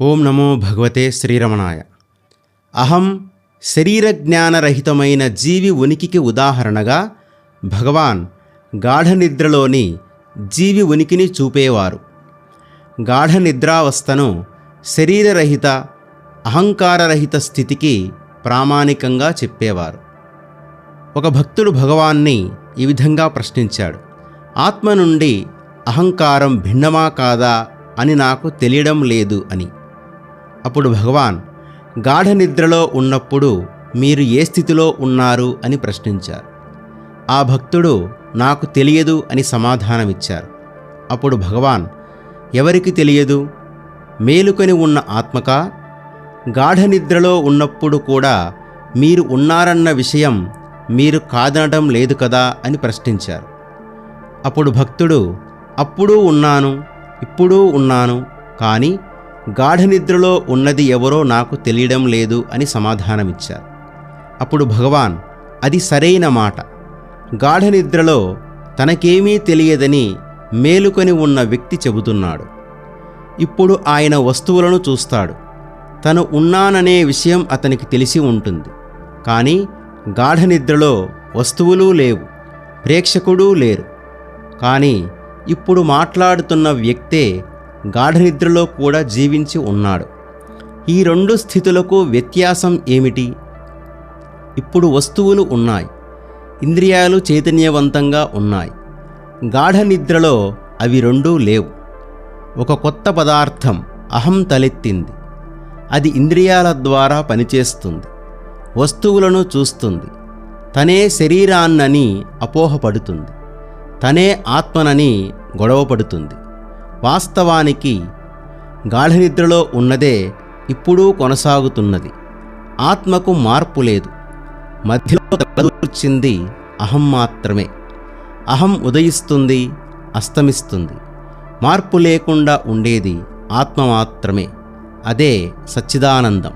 ఓం నమో భగవతే శ్రీరమణాయ. అహం శరీరజ్ఞానరహితమైన జీవి ఉనికికి ఉదాహరణగా భగవాన్ గాఢనిద్రలోని జీవి ఉనికిని చూపేవారు. గాఢనిద్రావస్థను శరీరరహిత అహంకారరహిత స్థితికి ప్రామాణికంగా చెప్పేవారు. ఒక భక్తుడు భగవాన్ని ఈ విధంగా ప్రశ్నించాడు. ఆత్మ నుండి అహంకారం భిన్నమా కాదా అని నాకు తెలియడం లేదు అని. అప్పుడు భగవాన్ గాఢ నిద్రలో ఉన్నప్పుడు మీరు ఏ స్థితిలో ఉన్నారు అని ప్రశ్నించారు. ఆ భక్తుడు నాకు తెలియదు అని సమాధానమిచ్చారు. అప్పుడు భగవాన్ ఎవరికి తెలియదు? మేలుకొని ఉన్న ఆత్మక? గాఢ నిద్రలో ఉన్నప్పుడు కూడా మీరు ఉన్నారన్న విషయం మీరు కాదనడం లేదు కదా అని ప్రశ్నించారు. అప్పుడు భక్తుడు అప్పుడూ ఉన్నాను ఇప్పుడూ ఉన్నాను కానీ గాఢనిద్రలో ఉన్నది ఎవరో నాకు తెలియడం లేదు అని సమాధానమిచ్చారు. అప్పుడు భగవాన్ అది సరైన మాట. గాఢ నిద్రలో తనకేమీ తెలియదని మేలుకొని ఉన్న వ్యక్తి చెబుతున్నాడు. ఇప్పుడు ఆయన వస్తువులను చూస్తాడు. తను ఉన్నాననే విషయం అతనికి తెలిసి ఉంటుంది. కానీ గాఢనిద్రలో వస్తువులు లేవు. ప్రేక్షకుడూ లేరు. కానీ ఇప్పుడు మాట్లాడుతున్న వ్యక్తే గాఢనిద్రలో కూడా జీవించి ఉన్నాడు. ఈ రెండు స్థితులకు వ్యత్యాసం ఏమిటి? ఇప్పుడు వస్తువులు ఉన్నాయి. ఇంద్రియాలు చైతన్యవంతంగా ఉన్నాయి. గాఢ నిద్రలో అవి రెండూ లేవు. ఒక కొత్త పదార్థం అహం తలెత్తింది. అది ఇంద్రియాల ద్వారా పనిచేస్తుంది. వస్తువులను చూస్తుంది. తనే శరీరాన్నని అపోహపడుతుంది. తనే ఆత్మనని గొడవపడుతుంది. వాస్తవానికి గాఢనిద్రలో ఉన్నదే ఇప్పుడూ కొనసాగుతున్నది. ఆత్మకు మార్పు లేదు. మధ్యలో తలదూర్చింది అహం మాత్రమే. అహం ఉదయిస్తుంది అస్తమిస్తుంది. మార్పు లేకుండా ఉండేది ఆత్మ మాత్రమే. అదే సచ్చిదానందం.